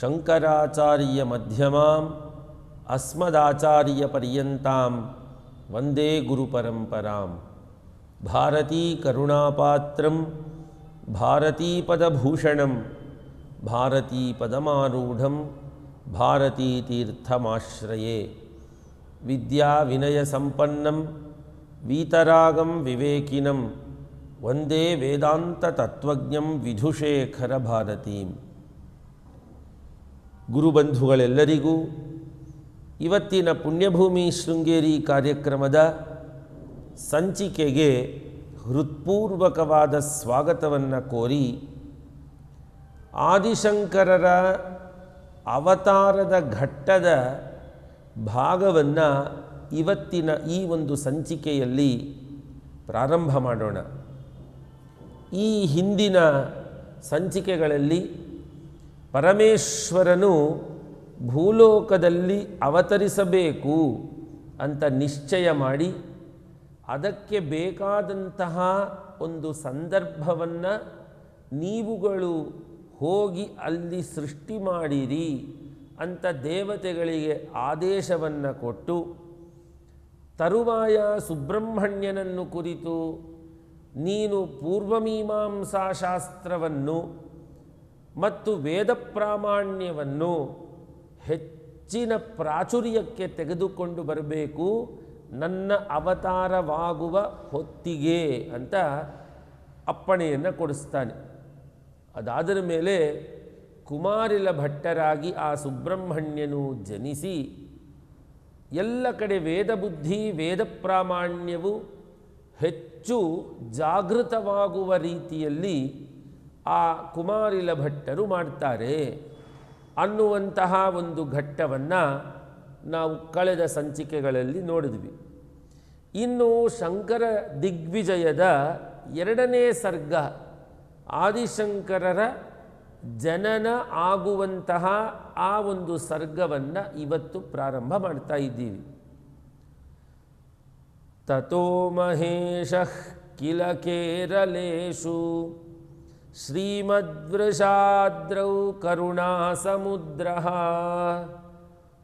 शंकराचार्य मध्यमा अस्मदाचार्यपर्यता शङ्कराचार्यमध्यमाम् अस्मदाचार्यपर्यन्तां वंदे गुरुपरम्परां भारतीकरुणापात्रं भारतीपदभूषणं भारतीपदमारूढं भारतीतीर्थमाश्रये। विद्याविनयसम्पन्नं वीतरागं वंदे वेदातत्व वेदान्ततत्त्वज्ञं विधुशेखरभारतीम्। ಗುರುಬಂಧುಗಳೆಲ್ಲರಿಗೂ ಇವತ್ತಿನ ಪುಣ್ಯಭೂಮಿ ಶೃಂಗೇರಿ ಕಾರ್ಯಕ್ರಮದ ಸಂಚಿಕೆಗೆ ಹೃತ್ಪೂರ್ವಕವಾದ ಸ್ವಾಗತವನ್ನು ಕೋರಿ ಆದಿಶಂಕರರ ಅವತಾರದ ಘಟ್ಟದ ಭಾಗವನ್ನು ಇವತ್ತಿನ ಈ ಒಂದು ಸಂಚಿಕೆಯಲ್ಲಿ ಪ್ರಾರಂಭ ಮಾಡೋಣ. ಈ ಹಿಂದಿನ ಸಂಚಿಕೆಗಳಲ್ಲಿ ಪರಮೇಶ್ವರನು ಭೂಲೋಕದಲ್ಲಿ ಅವತರಿಸಬೇಕು ಅಂತ ನಿಶ್ಚಯ ಮಾಡಿ ಅದಕ್ಕೆ ಬೇಕಾದಂತಹ ಒಂದು ಸಂದರ್ಭವನ್ನು ನೀವುಗಳು ಹೋಗಿ ಅಲ್ಲಿ ಸೃಷ್ಟಿ ಮಾಡಿರಿ ಅಂತ ದೇವತೆಗಳಿಗೆ ಆದೇಶವನ್ನು ಕೊಟ್ಟು ತರುವಾಯ ಸುಬ್ರಹ್ಮಣ್ಯನನ್ನು ಕುರಿತು ನೀನು ಪೂರ್ವಮೀಮಾಂಸಾ ಶಾಸ್ತ್ರವನ್ನು ಮತ್ತು ವೇದ ಪ್ರಾಮಾಣ್ಯವನ್ನು ಹೆಚ್ಚಿನ ಪ್ರಾಚುರ್ಯಕ್ಕೆ ತೆಗೆದುಕೊಂಡು ಬರಬೇಕು, ನನ್ನ ಅವತಾರವಾಗುವ ಹೊತ್ತಿಗೆ ಅಂತ ಅಪ್ಪಣೆಯನ್ನು ಕೊಡಿಸ್ತಾನೆ. ಅದಾದರ ಮೇಲೆ ಕುಮಾರಿಲ ಭಟ್ಟರಾಗಿ ಆ ಸುಬ್ರಹ್ಮಣ್ಯನು ಜನಿಸಿ ಎಲ್ಲ ಕಡೆ ವೇದ ಬುದ್ಧಿ, ವೇದ ಪ್ರಾಮಾಣ್ಯವು ಹೆಚ್ಚು ಜಾಗೃತವಾಗುವ ರೀತಿಯಲ್ಲಿ ಆ ಕುಮಾರಿಲ ಭಟ್ಟರು ಮಾಡ್ತಾರೆ. ಅನ್ನುವಂತಹ ಒಂದು ಘಟ್ಟವನ್ನು ನಾವು ಕಳೆದ ಸಂಚಿಕೆಗಳಲ್ಲಿ ನೋಡಿದ್ವಿ. ಇನ್ನು ಶಂಕರ ದಿಗ್ವಿಜಯದ ಎರಡನೇ ಸರ್ಗ ಆದಿಶಂಕರರ ಜನನ ಆಗುವಂತಹ ಆ ಒಂದು ಸರ್ಗವನ್ನು ಇವತ್ತು ಪ್ರಾರಂಭ ಮಾಡ್ತಾ ಇದ್ದೀವಿ. ತಥೋ ಮಹೇಶ ಕಿಲ ಶ್ರೀಮದ್ವೃಷಾದ್ರೌ ಕರುಣಾಸಮುದ್ರ.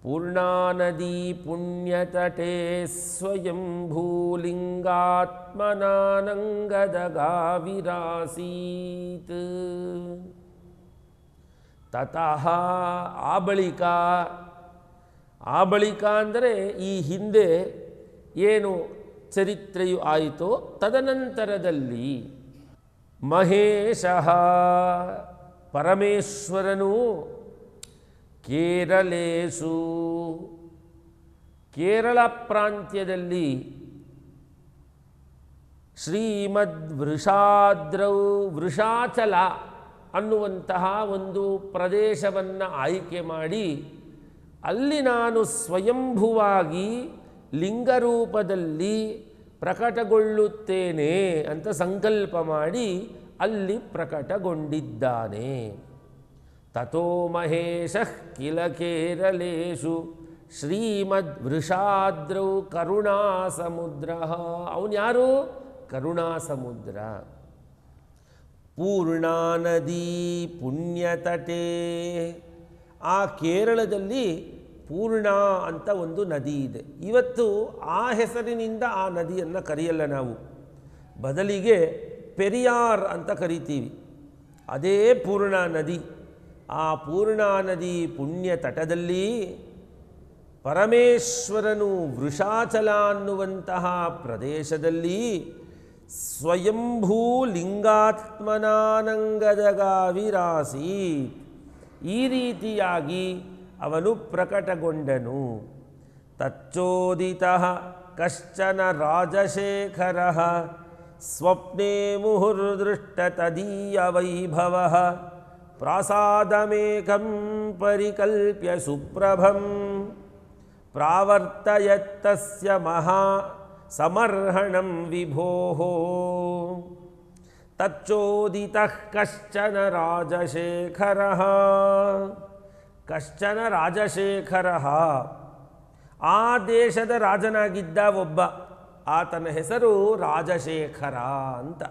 ಪೂರ್ಣಾನದೀ ಪುಣ್ಯತಟೆ ಸ್ವಯಂ ಭೂಲಿಂಗಾತ್ಮನಾನಂಗದಗಾವಿರಾಸೀತ್ ತತಃ ಆ ಬಳಿಕ ಆ ಬಳಿಕ ಅಂದರೆ ಈ ಹಿಂದೆ ಏನು ಚರಿತ್ರೆಯು ಆಯಿತೋ ತದನಂತರದಲ್ಲಿ ಮಹೇಶ ಪರಮೇಶ್ವರನು ಕೇರಳೇಸು. ಕೇರಳ ಪ್ರಾಂತ್ಯದಲ್ಲಿ ಶ್ರೀಮದ್ ವೃಷಾದ್ರೌ ವೃಷಾಚಲ ಅನ್ನುವಂತಹ ಒಂದು ಪ್ರದೇಶವನ್ನು ಆಯ್ಕೆ ಮಾಡಿ ಅಲ್ಲಿ ನಾನು ಸ್ವಯಂಭುವಾಗಿ ಲಿಂಗರೂಪದಲ್ಲಿ ಪ್ರಕಟಗೊಳ್ಳುತ್ತೇನೆ ಅಂತ ಸಂಕಲ್ಪ ಮಾಡಿ ಅಲ್ಲಿ ಪ್ರಕಟಗೊಂಡಿದ್ದಾನೆ. ತಥೋ ಮಹೇಶ ಕಿಲ ಕೇರಲೇಶು ಶ್ರೀಮದ್ ವೃಷಾದ್ರೌ ಕರುಣಾ ಸಮುದ್ರ ಅವನು ಯಾರು? ಕರುಣಾ ಸಮುದ್ರ ಪೂರ್ಣಾ ನದಿ ಪುಣ್ಯತಟೆ. ಆ ಕೇರಳದಲ್ಲಿ ಪೂರ್ಣ ಅಂತ ಒಂದು ನದಿ ಇದೆ. ಇವತ್ತು ಆ ಹೆಸರಿನಿಂದ ಆ ನದಿಯನ್ನು ಕರೆಯಲ್ಲ ನಾವು. ಬದಲಿಗೆ ಪೆರಿಯಾರ್ ಅಂತ ಕರಿತೀವಿ. ಅದೇ ಪೂರ್ಣಾ ನದಿ. ಆ ಪೂರ್ಣಾ ನದಿ ಪುಣ್ಯ ತಟದಲ್ಲಿ ಪರಮೇಶ್ವರನು ವೃಷಾಚಲ ಅನ್ನುವಂತಹ ಪ್ರದೇಶದಲ್ಲಿ ಸ್ವಯಂಭೂ ಲಿಂಗಾತ್ಮನಾನಂಗದಗಾವಿರಾಸಿ ಈ ರೀತಿಯಾಗಿ ಅವನು ಪ್ರಕಟಗೊಂಡನು. ತಚ್ಚೋದಿತ ಕಶ್ಚನ ರಾಜಶೇಖರ ಸ್ವಪ್ನೆ ಮುಹುರ್ದೃಷ್ಟ ತದೀಯ ವೈಭವ ಪ್ರಾಸಾದಮೇಕಂ ಪರಿಕಲ್ಪ್ಯ ಸುಪ್ರಭಂ. ಪ್ರಾವರ್ತಯತ್ತಸ್ಯ ಮಹಾ ಸಮರ್ಹಣಂ ವಿಭೋಃ ತಚ್ಚೋದಿತಃ ಕಶ್ಚನ ರಾಜಶೇಖರಃ ಕಶ್ಚನ ರಾಜಶೇಖರ ಆ ದೇಶದ ರಾಜನಾಗಿದ್ದ ಒಬ್ಬ ಆತನ ಹೆಸರು ರಾಜಶೇಖರ ಅಂತ.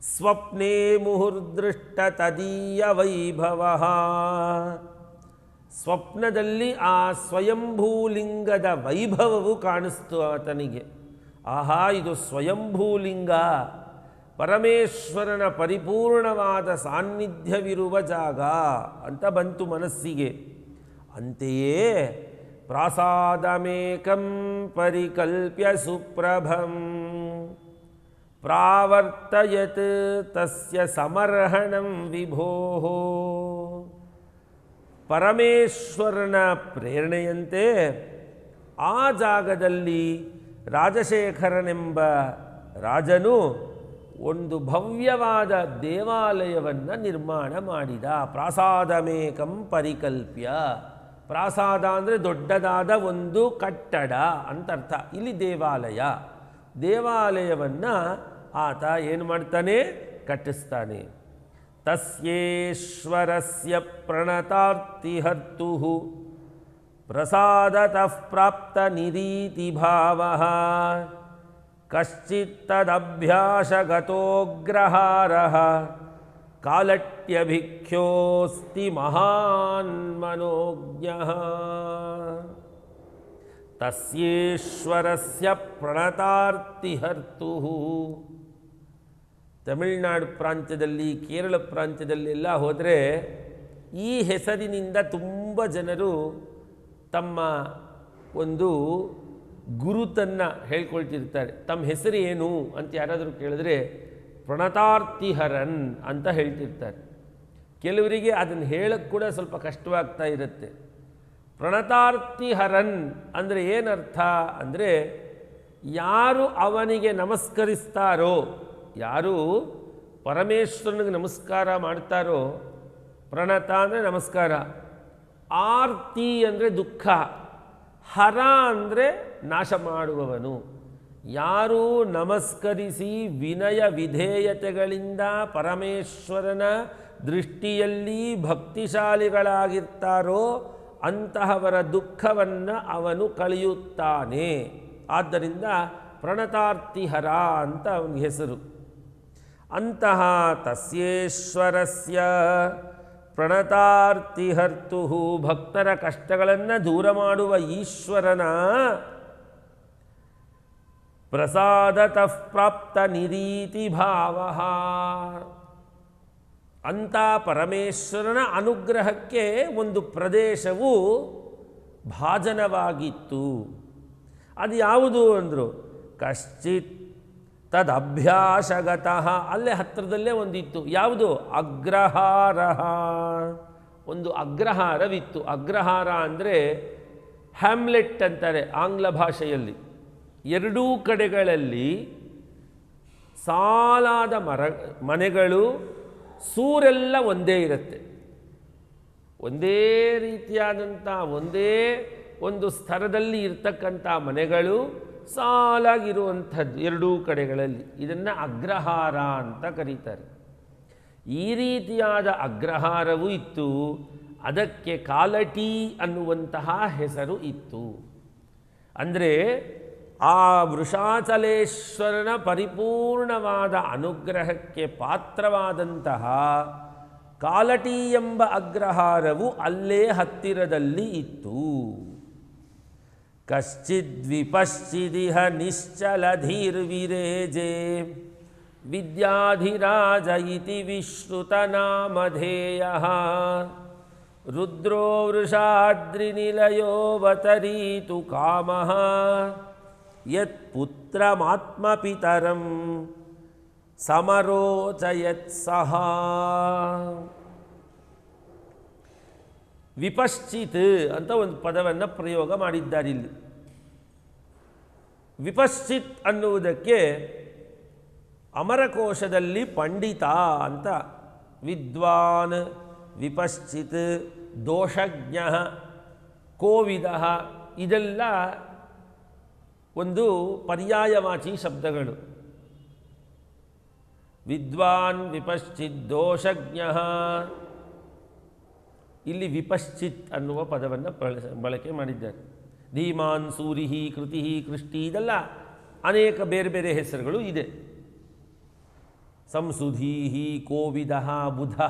ಸ್ವಪ್ನೇ ಮುಹುರ್ದೃಷ್ಟ ತದೀಯ ವೈಭವ. ಸ್ವಪ್ನದಲ್ಲಿ ಆ ಸ್ವಯಂಭೂಲಿಂಗದ ವೈಭವವು ಕಾಣಿಸ್ತು ಆತನಿಗೆ. ಆಹಾ, ಇದು ಸ್ವಯಂಭೂಲಿಂಗ. ಪರಮೇಶ್ವರನ ಪರಿಪೂರ್ಣವಾದ ಸಾನ್ನಿಧ್ಯವಿರುವ ಜಾಗ ಅಂತ ಬಂತು ಮನಸ್ಸಿಗೆ. ಅಂತೆಯೇ ಪ್ರಾಸಾದಮೇಕಂ ಪರಿಕಲ್ಪ್ಯ ಸುಪ್ರಭಂ. ಪ್ರಾವರ್ತಯತ್ ತಸ್ಯ ಸಮರ್ಹಣಂ ವಿಭೋ. ಪರಮೇಶ್ವರನ ಪ್ರೇರಣೆಯಂತೆ ಆ ಜಾಗದಲ್ಲಿ ರಾಜಶೇಖರನೆಂಬ ರಾಜನು ಒಂದು ಭವ್ಯವಾದ ದೇವಾಲಯವನ್ನು ನಿರ್ಮಾಣ ಮಾಡಿದ. ಪ್ರಾಸಾದಮೇಕಂ ಪರಿಕಲ್ಪ್ಯ. ಪ್ರಾಸಾದ ಅಂದರೆ ದೊಡ್ಡದಾದ ಒಂದು ಕಟ್ಟಡ ಅಂತ ಅರ್ಥ ಇಲ್ಲಿ ದೇವಾಲಯ. ದೇವಾಲಯವನ್ನು ಆತ ಏನು ಮಾಡ್ತಾನೆ? ಕಟ್ಟಿಸ್ತಾನೆ. ತಸ್ಯೇಶ್ವರಸ್ಯ ಪ್ರಣತಾರ್ತಿಹರ್ತು ಪ್ರಸಾದತಃ ಪ್ರಾಪ್ತ ನಿರೀತಿ ಭಾವ. ಕಾಲಟ್ಯಭಿಖ್ಯೋಸ್ತಿ ಮಹಾನ್ ಮನೋಜ್ಞ ತಸ್ಯೇಶ್ವರಸ್ಯ ಪ್ರಣತಾರ್ತಿಹರ್ತು ತಮಿಳುನಾಡು ಪ್ರಾಂತ್ಯದಲ್ಲಿ, ಕೇರಳ ಪ್ರಾಂತ್ಯದಲ್ಲೆಲ್ಲ ಹೋದರೆ ಈ ಹೆಸರಿನಿಂದ ತುಂಬ ಜನರು ತಮ್ಮ ಒಂದು ಗುರುತನ್ನು ಹೇಳ್ಕೊಳ್ತಿರ್ತಾರೆ. ತಮ್ಮ ಹೆಸರು ಏನು ಅಂತ ಯಾರಾದರೂ ಕೇಳಿದ್ರೆ ಪ್ರಣತಾರ್ತಿಹರನ್ ಅಂತ ಹೇಳ್ತಿರ್ತಾರೆ. ಕೆಲವರಿಗೆ ಅದನ್ನು ಹೇಳಕ್ಕೆ ಕೂಡ ಸ್ವಲ್ಪ ಕಷ್ಟವಾಗ್ತಾ ಇರುತ್ತೆ. ಪ್ರಣತಾರ್ತಿಹರನ್ ಅಂದರೆ ಏನರ್ಥ ಅಂದರೆ ಯಾರು ಅವನಿಗೆ ನಮಸ್ಕರಿಸ್ತಾರೋ, ಯಾರು ಪರಮೇಶ್ವರನಿಗೆ ನಮಸ್ಕಾರ ಮಾಡ್ತಾರೋ, ಪ್ರಣತ ಅಂದರೆ ನಮಸ್ಕಾರ, ಆರ್ತಿ ಅಂದರೆ ದುಃಖ, ಹರ ಅಂದರೆ ನಾಶ ಮಾಡುವವನು ಯಾರು ನಮಸ್ಕರಿಸಿ ವಿನಯ ವಿಧೇಯತೆಗಳಿಂದ ಪರಮೇಶ್ವರನ ದೃಷ್ಟಿಯಲ್ಲಿ ಭಕ್ತಿಶಾಲಿಗಳಾಗಿರ್ತಾರೋ ಅಂತಹವರ ದುಃಖವನ್ನು ಅವನು ಕಳೆಯುತ್ತಾನೆ. ಆದ್ದರಿಂದ ಪ್ರಣತಾರ್ತಿಹರ ಅಂತ ಅವನ ಹೆಸರು. ಅಂತಹ ತಸ್ಯೇಶ್ವರಸ್ಯ ಪ್ರಣತಾರ್ತಿಹರ್ತು ಭಕ್ತರ ಕಷ್ಟಗಳನ್ನು ದೂರ ಮಾಡುವ ಈಶ್ವರನ ಪ್ರಸಾದತಃ ಪ್ರಾಪ್ತ ನಿರೀತಿ ಭಾವ. ಅಂಥ ಪರಮೇಶ್ವರನ ಅನುಗ್ರಹಕ್ಕೆ ಒಂದು ಪ್ರದೇಶವು ಭಾಜನವಾಗಿತ್ತು. ಅದು ಯಾವುದು ಅಂದರು, ಕಶ್ಚಿತ್ ತದಭ್ಯಾಸಗತಃ ಅಲ್ಲೇ ಹತ್ತಿರದಲ್ಲೇ ಒಂದಿತ್ತು. ಯಾವುದು? ಅಗ್ರಹಾರ ಒಂದು ಅಗ್ರಹಾರವಿತ್ತು. ಅಗ್ರಹಾರ ಅಂದರೆ ಹ್ಯಾಮ್ಲೆಟ್ ಅಂತಾರೆ ಆಂಗ್ಲ ಭಾಷೆಯಲ್ಲಿ. ಎರಡೂ ಕಡೆಗಳಲ್ಲಿ ಸಾಲಾದ ಮರ, ಮನೆಗಳು, ಸೂರೆಲ್ಲ ಒಂದೇ ಇರುತ್ತೆ. ಒಂದೇ ರೀತಿಯಾದಂಥ, ಒಂದೇ ಒಂದು ಸ್ತರದಲ್ಲಿ ಇರ್ತಕ್ಕಂಥ ಮನೆಗಳು ಸಾಲಾಗಿರುವಂಥದ್ದು ಎರಡೂ ಕಡೆಗಳಲ್ಲಿ. ಇದನ್ನು ಅಗ್ರಹಾರ ಅಂತ ಕರೀತಾರೆ. ಈ ರೀತಿಯಾದ ಅಗ್ರಹಾರವೂ ಇತ್ತು. ಅದಕ್ಕೆ ಕಾಲಟಿ ಅನ್ನುವಂತಹ ಹೆಸರು ಇತ್ತು. ಅಂದರೆ ಆ ವೃಷಾಚಲೇಶ್ವರನ ಪರಿಪೂರ್ಣವಾದ ಅನುಗ್ರಹಕ್ಕೆ ಪಾತ್ರವಾದಂತಹ ಕಾಲಟಿ ಎಂಬ ಅಗ್ರಹಾರವು ಅಲ್ಲೇ ಹತ್ತಿರದಲ್ಲಿ ಇತ್ತು. ಕಶ್ಚಿದ್ವಿಪಶ್ಚಿದಿಹ ನಿಶ್ಚಲಧೀರ್ವಿರೇಜೆ ವಿದ್ಯಾಧಿರಾಜ ಇತಿ ವಿಶ್ರುತನಾಮಧೇಯ ರುದ್ರೋ ವೃಷಾದ್ರಿನಿಲಯೋವತರೀತು ಕಾಮಃ. ಯತ್ಪುತ್ರಮಾತ್ಮಪಿತರಂ ಸಮರೋಚಯತ್ ಸಹ ವಿಪಶ್ಚಿತ್ ಅಂತ ಒಂದು ಪದವನ್ನು ಪ್ರಯೋಗ ಮಾಡಿದ್ದಾರೆ ಇಲ್ಲಿ. ವಿಪಶ್ಚಿತ್ ಅನ್ನುವುದಕ್ಕೆ ಅಮರಕೋಶದಲ್ಲಿ ಪಂಡಿತ ಅಂತ ವಿದ್ವಾನ್, ವಿಪಶ್ಚಿತ್, ದೋಷಜ್ಞ, ಕೋವಿದ ಇದೆಲ್ಲ ಒಂದು ಪರ್ಯಾಯವಾಚಿ ಶಬ್ದಗಳು. ವಿದ್ವಾನ್ ವಿಪಶ್ಚಿತ್ ದೋಷಜ್ಞ. ಇಲ್ಲಿ ವಿಪಶ್ಚಿತ್ ಅನ್ನುವ ಪದವನ್ನು ಬಳಕೆ ಮಾಡಿದ್ದಾರೆ. ಧೀಮಾನ್ ಸೂರಿಹಿ ಕೃತಿ ಕೃಷ್ಟಿ ಇದೆಲ್ಲ ಅನೇಕ ಬೇರೆ ಬೇರೆ ಹೆಸರುಗಳು ಇದೆ. ಸಂಸುಧೀಹಿ ಕೋವಿದ ಬುಧ.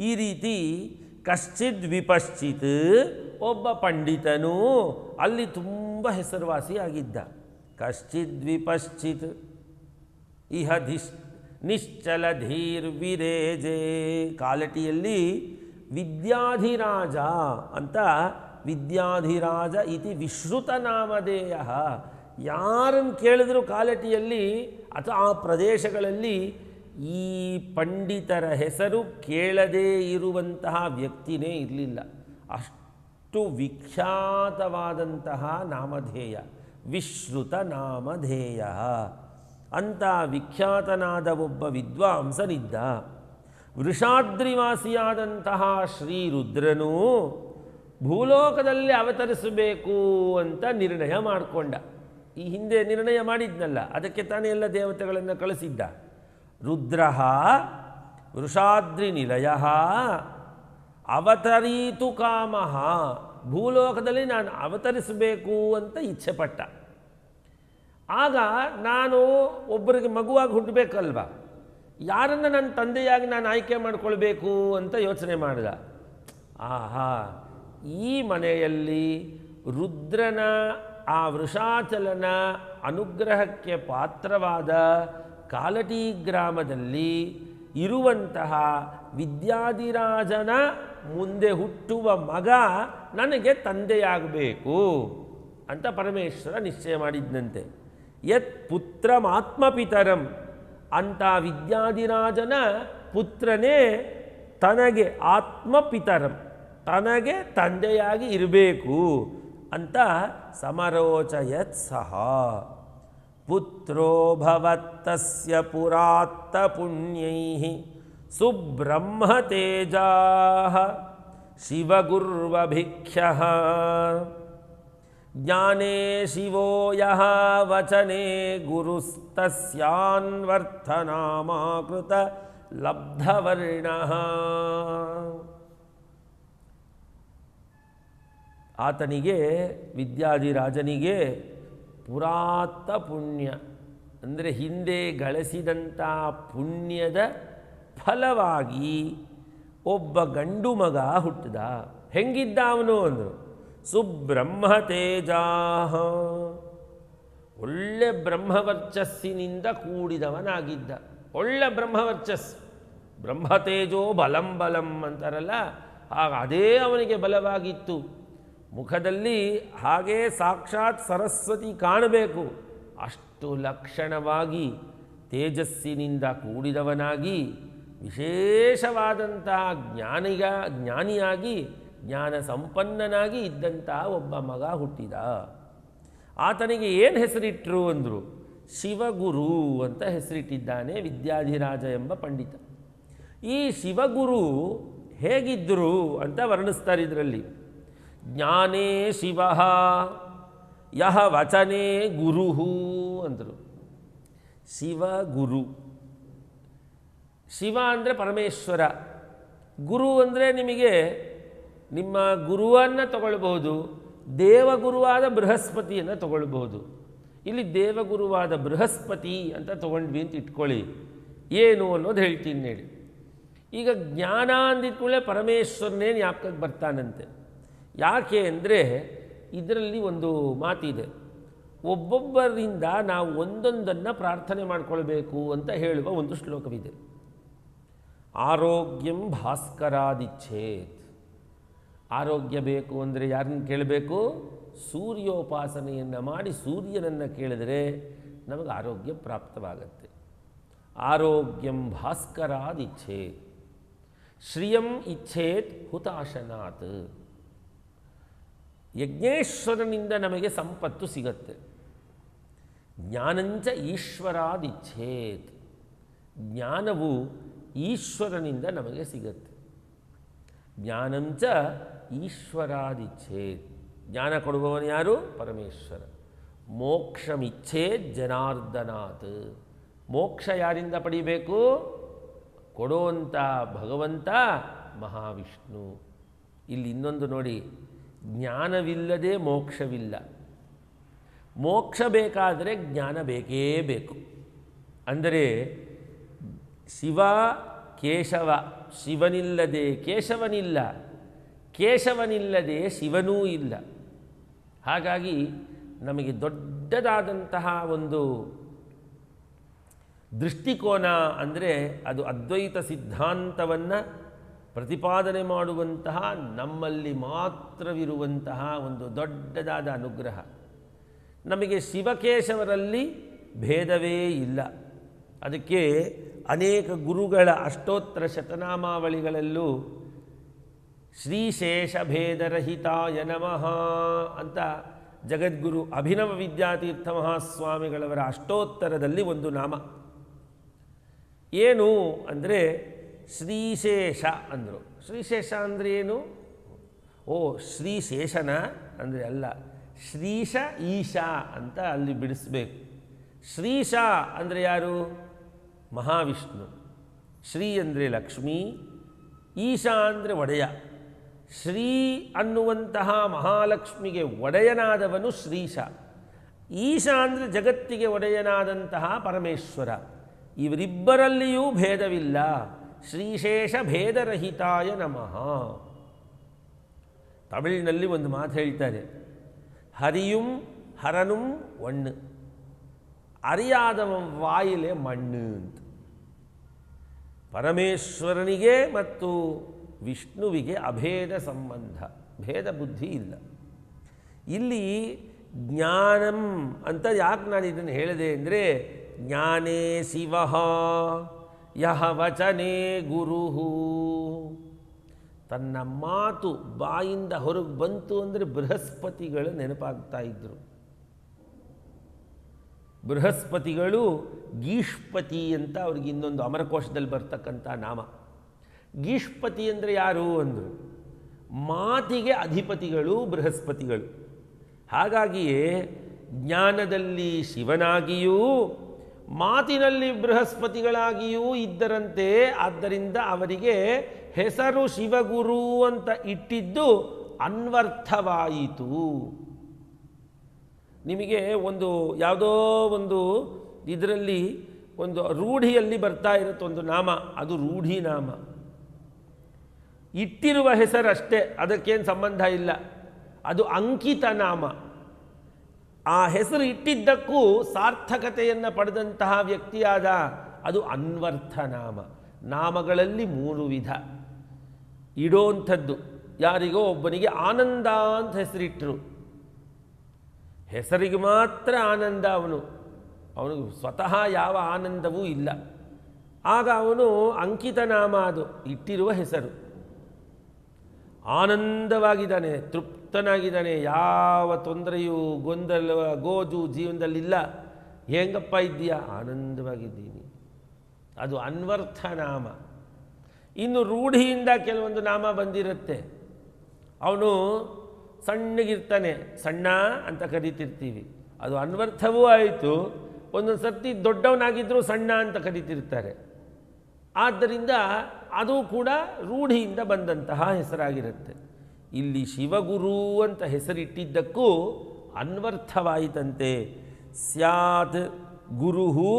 ಈ ರೀತಿ ಕಶ್ಚಿದ್ ವಿಪಶ್ಚಿತ್ ಒಬ್ಬ ಪಂಡಿತನು, ಅಲ್ಲಿ ತುಂಬ ಹೆಸರುವಾಸಿಯಾಗಿದ್ದ ಕಶ್ಚಿದ್ ವಿಪಶ್ಚಿತ್, ಇಹ ಧಿಶ್ ನಿಶ್ಚಲ ಧೀರ್ ವಿರೇಜೆ. ಕಾಲಟಿಯಲ್ಲಿ ವಿದ್ಯಾಧಿರಾಜ ಅಂತ ವಿದ್ಯಾಧಿರಾಜ ಇತಿ ವಿಶ್ರುತ ನಾಮಧೇಯ. ಯಾರನ್ನು ಕೇಳಿದ್ರು ಕಾಲಟಿಯಲ್ಲಿ ಅಥವಾ ಆ ಪ್ರದೇಶಗಳಲ್ಲಿ ಈ ಪಂಡಿತರ ಹೆಸರು ಕೇಳದೇ ಇರುವಂತಹ ವ್ಯಕ್ತಿನೇ ಇರಲಿಲ್ಲ. ಅಷ್ಟು ವಿಖ್ಯಾತವಾದಂತಹ ನಾಮಧೇಯ, ವಿಶ್ರುತ ನಾಮಧೇಯ. ಅಂತ ವಿಖ್ಯಾತನಾದ ಒಬ್ಬ ವಿದ್ವಾಂಸನಿದ್ದ. ವೃಷಾದ್ರಿವಾಸಿಯಾದಂತಹ ಶ್ರೀರುದ್ರನು ಭೂಲೋಕದಲ್ಲಿ ಅವತರಿಸಬೇಕು ಅಂತ ನಿರ್ಣಯ ಮಾಡಿಕೊಂಡ. ಈ ಹಿಂದೆ ನಿರ್ಣಯ ಮಾಡಿದ್ನಲ್ಲ, ಅದಕ್ಕೆ ತಾನೇ ಎಲ್ಲ ದೇವತೆಗಳನ್ನು ಕಳಿಸಿದ್ದ. ರುದ್ರ ವೃಷಾದ್ರಿ ನಿಲಯ ಅವತರೀತು ಕಾಮ. ಭೂಲೋಕದಲ್ಲಿ ನಾನು ಅವತರಿಸಬೇಕು ಅಂತ ಇಚ್ಛೆ ಪಟ್ಟ ಆಗ ನಾನು ಒಬ್ಬರಿಗೆ ಮಗುವಾಗಿ ಹುಟ್ಟಬೇಕಲ್ವ? ಯಾರನ್ನು ನನ್ನ ತಂದೆಯಾಗಿ ನಾನು ಆಯ್ಕೆ ಮಾಡಿಕೊಳ್ಬೇಕು ಅಂತ ಯೋಚನೆ ಮಾಡಿದ. ಆಹಾ, ಈ ಮನೆಯಲ್ಲಿ ರುದ್ರನ, ಆ ವೃಷಾಚಲನ ಅನುಗ್ರಹಕ್ಕೆ ಪಾತ್ರವಾದ ಕಾಲಟಿ ಗ್ರಾಮದಲ್ಲಿ ಇರುವಂತಹ ವಿದ್ಯಾದಿರಾಜನ ಮುಂದೆ ಹುಟ್ಟುವ ಮಗ ನನಗೆ ತಂದೆಯಾಗಬೇಕು ಅಂತ ಪರಮೇಶ್ವರ ನಿಶ್ಚಯ ಮಾಡಿದ್ದಂತೆ ಯತ್ ಪುತ್ರಮಾತ್ಮಪಿತರಂ ಅಂತ ವಿದ್ಯಾದಿರಾಜನ ಪುತ್ರನೇ ತನಗೆ ಆತ್ಮಪಿತರಂ, ತನಗೆ ತಂದೆಯಾಗಿ ಇರಬೇಕು ಅಂತ ಸಮರೋಚಯತ್ ಸಹ ಪುತ್ರೋ ಭವತ್ತಸ್ಯ ಪುರಾತ್ತ ಪುಣ್ಯೈ ಸುಬ್ರಹ್ಮತೇಜಾ ಶಿವಗುರ್ವಭಿಖ್ಯ ಜ್ಞಾನೇ ಶಿವೋ ಯಃ ವಚನೆ ಗುರುಸ್ತಸ್ಯಾನ್ವರ್ಥನಾಮಾಕೃತ ಲಬ್ಧವರ್ಣ ಆತನಿಗೆ ವಿದ್ಯಾಧಿರಾಜನಿಗೆ ಪುರಾತ ಪುಣ್ಯ ಅಂದರೆ ಹಿಂದೆ ಗಳಿಸಿದಂಥ ಪುಣ್ಯದ ಫಲವಾಗಿ ಒಬ್ಬ ಗಂಡು ಮಗ ಹುಟ್ಟಿದ. ಹೆಂಗಿದ್ದ ಅವನು ಅಂದರು, ಸುಬ್ರಹ್ಮ ತೇಜಾಹ. ಒಳ್ಳೆ ಬ್ರಹ್ಮವರ್ಚಸ್ಸಿನಿಂದ ಕೂಡಿದವನಾಗಿದ್ದ. ಒಳ್ಳೆ ಬ್ರಹ್ಮವರ್ಚಸ್ ಬ್ರಹ್ಮತೇಜೋ ಬಲಂ ಬಲಂ ಅಂತಾರಲ್ಲ ಆಗ ಅದೇ ಅವನಿಗೆ ಬಲವಾಗಿತ್ತು. ಮುಖದಲ್ಲಿ ಹಾಗೇ ಸಾಕ್ಷಾತ್ ಸರಸ್ವತಿ ಕಾಣಬೇಕು. ಅಷ್ಟು ಲಕ್ಷಣವಾಗಿ ತೇಜಸ್ಸಿನಿಂದ ಕೂಡಿದವನಾಗಿ, ವಿಶೇಷವಾದಂತಹ ಜ್ಞಾನಿಗ, ಜ್ಞಾನಿಯಾಗಿ, ಜ್ಞಾನ ಸಂಪನ್ನನಾಗಿ ಇದ್ದಂತಹ ಒಬ್ಬ ಮಗ ಹುಟ್ಟಿದ. ಆತನಿಗೆ ಏನು ಹೆಸರಿಟ್ಟರು ಅಂದರು, ಶಿವಗುರು ಅಂತ ಹೆಸರಿಟ್ಟಿದ್ದಾನೆ ವಿದ್ಯಾಧಿರಾಜ ಎಂಬ ಪಂಡಿತ. ಈ ಶಿವಗುರು ಹೇಗಿದ್ದರು ಅಂತ ವರ್ಣಿಸ್ತಾರೆ ಇದರಲ್ಲಿ. ಜ್ಞಾನೇ ಶಿವ, ಯಹ ವಚನೆ ಗುರು ಅಂದರು. ಶಿವ ಗುರು. ಶಿವ ಅಂದರೆ ಪರಮೇಶ್ವರ. ಗುರು ಅಂದರೆ ನಿಮಗೆ ನಿಮ್ಮ ಗುರುವನ್ನು ತಗೊಳ್ಬಹುದು, ದೇವಗುರುವಾದ ಬೃಹಸ್ಪತಿಯನ್ನು ತಗೊಳ್ಬಹುದು. ಇಲ್ಲಿ ದೇವಗುರುವಾದ ಬೃಹಸ್ಪತಿ ಅಂತ ತಗೊಂಡ್ವಿ ಅಂತ ಇಟ್ಕೊಳ್ಳಿ. ಏನು ಅನ್ನೋದು ಹೇಳ್ತೀನಿ ಹೇಳಿ ಈಗ ಜ್ಞಾನ ಅಂದಿಟ್ಕೊಳ್ಳೆ ಪರಮೇಶ್ವರನೇ ಜ್ಞಾಪಕಕ್ಕೆ ಬರ್ತಾನಂತೆ. ಯಾಕೆ ಅಂದರೆ ಇದರಲ್ಲಿ ಒಂದು ಮಾತಿದೆ. ಒಬ್ಬೊಬ್ಬರಿಂದ ನಾವು ಒಂದೊಂದನ್ನು ಪ್ರಾರ್ಥನೆ ಮಾಡಿಕೊಳ್ಬೇಕು ಅಂತ ಹೇಳುವ ಒಂದು ಶ್ಲೋಕವಿದೆ. ಆರೋಗ್ಯಂ ಭಾಸ್ಕರಾದಿಚ್ಛೇತ್. ಆರೋಗ್ಯ ಬೇಕು ಅಂದರೆ ಯಾರನ್ನು ಕೇಳಬೇಕು? ಸೂರ್ಯೋಪಾಸನೆಯನ್ನು ಮಾಡಿ ಸೂರ್ಯನನ್ನು ಕೇಳಿದರೆ ನಮಗೆ ಆರೋಗ್ಯ ಪ್ರಾಪ್ತವಾಗತ್ತೆ. ಆರೋಗ್ಯಂ ಭಾಸ್ಕರಾದಿಚ್ಛೇತ್. ಶ್ರಿಯಂ ಇಚ್ಛೇತ್ ಹುತಾಶನಾತ್. ಯಜ್ಞೇಶ್ವರನಿಂದ ನಮಗೆ ಸಂಪತ್ತು ಸಿಗತ್ತೆ. ಜ್ಞಾನಂಚ ಈಶ್ವರಾದಿಚ್ಛೇತ್. ಜ್ಞಾನವು ಈಶ್ವರನಿಂದ ನಮಗೆ ಸಿಗತ್ತೆ. ಜ್ಞಾನಂಚ ಈಶ್ವರಾದಿಚ್ಛೇತ್. ಜ್ಞಾನ ಕೊಡುವವನು ಯಾರು? ಪರಮೇಶ್ವರ. ಮೋಕ್ಷಮಿಚ್ಛೇದ್ ಜನಾರ್ದನಾಥ್ ಮೋಕ್ಷ ಯಾರಿಂದ ಪಡಿಬೇಕು? ಕೊಡುವಂಥ ಭಗವಂತ ಮಹಾವಿಷ್ಣು. ಇಲ್ಲಿ ಇನ್ನೊಂದು ನೋಡಿ. ಜ್ಞಾನವಿಲ್ಲದೆ ಮೋಕ್ಷವಿಲ್ಲ. ಮೋಕ್ಷ ಬೇಕಾದರೆ ಜ್ಞಾನ ಬೇಕೇ ಬೇಕು. ಅಂದರೆ ಶಿವ, ಕೇಶವ, ಶಿವನಿಲ್ಲದೆ ಕೇಶವನಿಲ್ಲ. ಕೇಶವನಿಲ್ಲದೆ ಶಿವನೂ ಇಲ್ಲ. ಹಾಗಾಗಿ ನಮಗೆ ದೊಡ್ಡದಾದಂತಹ ಒಂದು ದೃಷ್ಟಿಕೋನ ಅಂದರೆ ಅದು ಅದ್ವೈತ ಸಿದ್ಧಾಂತವನ್ನು ಪ್ರತಿಪಾದನೆ ಮಾಡುವಂತಹ ನಮ್ಮಲ್ಲಿ ಮಾತ್ರವಿರುವಂತಹ ಒಂದು ದೊಡ್ಡದಾದ ಅನುಗ್ರಹ. ನಮಗೆ ಶಿವಕೇಶವರಲ್ಲಿ ಭೇದವೇ ಇಲ್ಲ. ಅದಕ್ಕೆ ಅನೇಕ ಗುರುಗಳ ಅಷ್ಟೋತ್ತರ ಶತನಾಮಾವಳಿಗಳಲ್ಲೂ ಶ್ರೀಶೇಷಭೇದರಹಿತಾಯ ನಮಃ ಅಂತ ಜಗದ್ಗುರು ಅಭಿನವ ವಿದ್ಯಾತೀರ್ಥ ಮಹಾಸ್ವಾಮಿಗಳವರ ಅಷ್ಟೋತ್ತರದಲ್ಲಿ ಒಂದು ನಾಮ. ಏನು ಅಂದರೆ ಶ್ರೀಶೇಷ ಅಂದರು. ಶ್ರೀಶೇಷ ಅಂದರೆ ಏನು? ಓ, ಶ್ರೀಶೇಷನ ಅಂದರೆ ಅಲ್ಲ, ಶ್ರೀಶ ಈಶಾ ಅಂತ ಅಲ್ಲಿ ಬಿಡಿಸ್ಬೇಕು. ಶ್ರೀಶ ಅಂದರೆ ಯಾರು? ಮಹಾವಿಷ್ಣು. ಶ್ರೀ ಅಂದರೆ ಲಕ್ಷ್ಮೀ, ಈಶಾ ಅಂದರೆ ಒಡೆಯ. ಶ್ರೀ ಅನ್ನುವಂತಹ ಮಹಾಲಕ್ಷ್ಮಿಗೆ ಒಡೆಯನಾದವನು ಶ್ರೀಶ. ಈಶಾ ಅಂದರೆ ಜಗತ್ತಿಗೆ ಒಡೆಯನಾದಂತಹ ಪರಮೇಶ್ವರ. ಇವರಿಬ್ಬರಲ್ಲಿಯೂ ಭೇದವಿಲ್ಲ. ಶ್ರೀಶೇಷ ಭೇದರಹಿತಾಯ ನಮಃ. ತಮಿಳಿನಲ್ಲಿ ಒಂದು ಮಾತು ಹೇಳ್ತಾರೆ, ಹರಿಯುಂ ಹರನುಂ ಒಣ್ಣು ಅರಿಯಾದವ ವಾಯಿಲೆ ಮಣ್ಣು ಅಂತ. ಪರಮೇಶ್ವರನಿಗೆ ಮತ್ತು ವಿಷ್ಣುವಿಗೆ ಅಭೇದ ಸಂಬಂಧ, ಭೇದ ಬುದ್ಧಿ ಇಲ್ಲ. ಇಲ್ಲಿ ಜ್ಞಾನಂ ಅಂತ ಯಾಕೆ ನಾನು ಇದನ್ನು ಹೇಳಿದೆ ಅಂದರೆ, ಜ್ಞಾನೇ ಶಿವ. ಯಹ ವಚನೆ ಗುರು ತನ್ನ ಮಾತು ಬಾಯಿಂದ ಹೊರಗೆ ಬಂತು ಅಂದರೆ ಬೃಹಸ್ಪತಿಗಳು ನೆನಪಾಗ್ತಾ ಇದ್ದರು ಬೃಹಸ್ಪತಿಗಳು ಗೀಷ್ಪತಿ ಅಂತ ಅವ್ರಿಗೆ ಇನ್ನೊಂದು ಅಮರಕೋಶದಲ್ಲಿ ಬರ್ತಕ್ಕಂಥ ನಾಮ. ಗೀಷ್ಪತಿ ಅಂದರೆ ಯಾರು ಅಂದರು. ಮಾತಿಗೆ ಅಧಿಪತಿಗಳು ಬೃಹಸ್ಪತಿಗಳು. ಹಾಗಾಗಿಯೇ ಜ್ಞಾನದಲ್ಲಿ ಶಿವನಾಗಿಯೂ ಮಾತಿನಲ್ಲಿ ಬೃಹಸ್ಪತಿಗಳಾಗಿಯೂ ಇದ್ದರಂತೆ, ಆದ್ದರಿಂದ ಅವರಿಗೆ ಹೆಸರು ಶಿವಗುರು ಅಂತ ಇಟ್ಟಿದ್ದು ಅನ್ವರ್ಥವಾಯಿತು. ನಿಮಗೆ ಒಂದು, ಯಾವುದೋ ಒಂದು ಇದರಲ್ಲಿ ಒಂದು ರೂಢಿಯಲ್ಲಿ ಬರ್ತಾ ಇರುತ್ತೆ ಒಂದು ನಾಮ, ಅದು ರೂಢಿ ನಾಮ ಇಟ್ಟಿರುವ ಹೆಸರಷ್ಟೇ, ಅದಕ್ಕೇನು ಸಂಬಂಧ ಇಲ್ಲ. ಅದು ಅಂಕಿತ ನಾಮ. ಆ ಹೆಸರು ಇಟ್ಟಿದ್ದಕ್ಕೂ ಸಾರ್ಥಕತೆಯನ್ನು ಪಡೆದಂತಹ ವ್ಯಕ್ತಿಯಾದ ಅದು ಅನ್ವರ್ಥ ನಾಮ ನಾಮಗಳಲ್ಲಿ ಮೂರು ವಿಧ. ಇಡೋಂಥದ್ದು. ಯಾರಿಗೋ ಒಬ್ಬನಿಗೆ ಆನಂದ ಅಂತ ಹೆಸರಿಟ್ಟರು ಹೆಸರಿಗೆ ಮಾತ್ರ ಆನಂದ ಅವನು. ಅವನಿಗೆ ಸ್ವತಃ ಯಾವ ಆನಂದವೂ ಇಲ್ಲ. ಆಗ ಅವನು ಅಂಕಿತ ನಾಮ ಅದು, ಇಟ್ಟಿರುವ ಹೆಸರು. ಆನಂದವಾಗಿದ್ದಾನೆ ತೃಪ್ತನಾಗಿದ್ದಾನೆ ಯಾವ ತೊಂದರೆಯೂ ಗೊಂದಲ, ಗೋಜು ಜೀವನದಲ್ಲಿಲ್ಲ. ಹೆಂಗಪ್ಪ ಇದ್ದೀಯಾ? ಆನಂದವಾಗಿದ್ದೀನಿ. ಅದು ಅನ್ವರ್ಥ ನಾಮ. ಇನ್ನು ರೂಢಿಯಿಂದ ಕೆಲವೊಂದು ನಾಮ ಬಂದಿರುತ್ತೆ. ಅವನು ಸಣ್ಣಗಿರ್ತಾನೆ. ಸಣ್ಣ ಅಂತ ಕರಿತಿರ್ತೀವಿ. ಅದು ಅನ್ವರ್ಥವೂ ಆಯಿತು. ಒಂದೊಂದು ಸರ್ತಿ ದೊಡ್ಡವನಾಗಿದ್ದರೂ ಸಣ್ಣ ಅಂತ ಕರಿತಿರ್ತಾರೆ. ಆದ್ದರಿಂದ ಅದು ಕೂಡ ರೂಢಿಯಿಂದ ಬಂದಂತಹ ಹೆಸರಾಗಿರುತ್ತೆ. ಇಲ್ಲಿ ಶಿವಗುರು ಅಂತ ಹೆಸರಿಟ್ಟಿದ್ದಕ್ಕೂ ಅನ್ವರ್ಥವಾಯಿತಂತೆ. ಸ್ಯಾತ್ ಗುರುಹು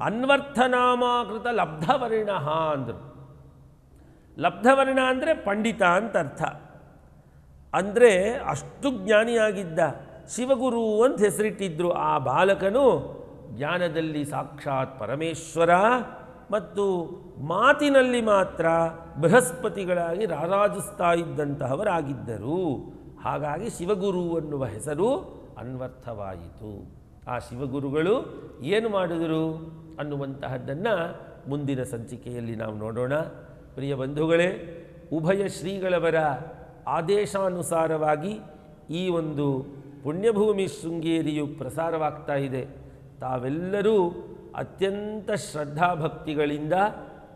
ಅನ್ವರ್ಥನಾಮಾಕೃತ ಲಬ್ಧವರ್ಣ ಅಂದರು. ಲಬ್ಧವರ್ಣ ಅಂದರೆ ಪಂಡಿತ ಅಂತ ಅರ್ಥ. ಅಂದರೆ ಅಷ್ಟು ಜ್ಞಾನಿಯಾಗಿದ್ದ ಶಿವಗುರು ಅಂತ ಹೆಸರಿಟ್ಟಿದ್ರು ಆ ಬಾಲಕನು ಜ್ಞಾನದಲ್ಲಿ ಸಾಕ್ಷಾತ್ ಪರಮೇಶ್ವರ. ಮತ್ತು ಮಾತಿನಲ್ಲಿ ಮಾತ್ರ ಬೃಹಸ್ಪತಿಗಳಾಗಿ ರಾರಾಜಿಸ್ತಾ ಇದ್ದಂತಹವರಾಗಿದ್ದರು. ಹಾಗಾಗಿ ಶಿವಗುರು ಅನ್ನುವ ಹೆಸರು ಅನ್ವರ್ಥವಾಯಿತು. ಆ ಶಿವಗುರುಗಳು ಏನು ಮಾಡಿದರು ಅನ್ನುವಂತಹದ್ದನ್ನು ಮುಂದಿನ ಸಂಚಿಕೆಯಲ್ಲಿ ನಾವು ನೋಡೋಣ. ಪ್ರಿಯ ಬಂಧುಗಳೇ, ಉಭಯ ಶ್ರೀಗಳವರ ಆದೇಶಾನುಸಾರವಾಗಿ ಈ ಒಂದು ಪುಣ್ಯಭೂಮಿ ಶೃಂಗೇರಿಯು ಪ್ರಸಾರವಾಗ್ತಾ ಇದೆ. ತಾವೆಲ್ಲರೂ ಅತ್ಯಂತ ಶ್ರದ್ಧಾಭಕ್ತಿಗಳಿಂದ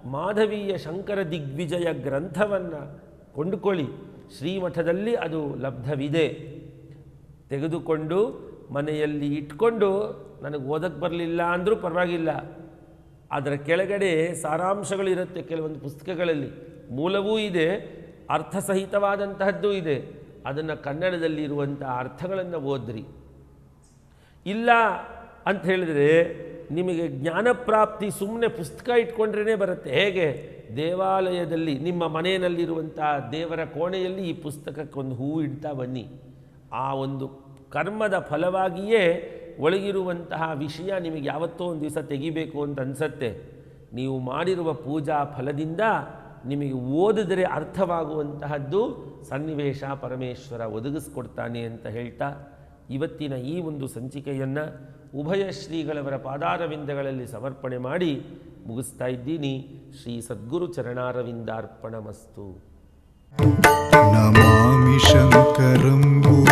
ಮಾಧವೀಯ ಶಂಕರ ದಿಗ್ವಿಜಯ ಗ್ರಂಥವನ್ನು ಕೊಂಡುಕೊಳ್ಳಿ. ಶ್ರೀಮಠದಲ್ಲಿ ಅದು ಲಬ್ಧವಿದೆ. ತೆಗೆದುಕೊಂಡು ಮನೆಯಲ್ಲಿ ಇಟ್ಕೊಂಡು ನನಗೆ ಓದಕ್ಕೆ ಬರಲಿಲ್ಲ ಅಂದರೂ ಪರವಾಗಿಲ್ಲ. ಅದರ ಕೆಳಗಡೆ ಸಾರಾಂಶಗಳಿರುತ್ತೆ ಕೆಲವೊಂದು ಪುಸ್ತಕಗಳಲ್ಲಿ. ಮೂಲವೂ ಇದೆ, ಅರ್ಥಸಹಿತವಾದಂತಹದ್ದು ಇದೆ. ಅದನ್ನು ಕನ್ನಡದಲ್ಲಿ ಇರುವಂಥ ಅರ್ಥಗಳನ್ನು ಓದ್ರಿ. ಇಲ್ಲ ಅಂತ ಹೇಳಿದರೆ ನಿಮಗೆ ಜ್ಞಾನಪ್ರಾಪ್ತಿ ಸುಮ್ಮನೆ ಪುಸ್ತಕ ಇಟ್ಕೊಂಡ್ರೇ ಬರುತ್ತೆ. ಹೇಗೆ? ದೇವಾಲಯದಲ್ಲಿ, ನಿಮ್ಮ ಮನೆಯಲ್ಲಿರುವಂಥ ದೇವರ ಕೋಣೆಯಲ್ಲಿ ಈ ಪುಸ್ತಕಕ್ಕೊಂದು ಹೂವು ಇಡ್ತಾ ಬನ್ನಿ. ಆ ಒಂದು ಕರ್ಮದ ಫಲವಾಗಿಯೇ ಒಳಗಿರುವಂತಹ ವಿಷಯ ನಿಮಗೆ ಯಾವತ್ತೋ ಒಂದು ದಿವಸ ತೆಗಿಬೇಕು ಅಂತ ಅನಿಸತ್ತೆ. ನೀವು ಮಾಡಿರುವ ಪೂಜಾ ಫಲದಿಂದ ನಿಮಗೆ ಓದಿದರೆ ಅರ್ಥವಾಗುವಂತಹದ್ದು ಸನ್ನಿವೇಶ ಪರಮೇಶ್ವರ ಒದಗಿಸ್ಕೊಡ್ತಾನೆ ಅಂತ ಹೇಳ್ತಾ, ಇವತ್ತಿನ ಈ ಒಂದು ಸಂಚಿಕೆಯನ್ನು ಉಭಯ ಶ್ರೀಗಳವರ ಪಾದಾರವಿಂದಗಳಲ್ಲಿ ಸಮರ್ಪಣೆ ಮಾಡಿ ಮುಗಿಸ್ತಾ ಇದ್ದೀನಿ. ಶ್ರೀ ಸದ್ಗುರು ಚರಣಾರವಿಂದಾರ್ಪಣಮಸ್ತು. ನಮಾಮಿ ಶಂಕರಂಭೂ.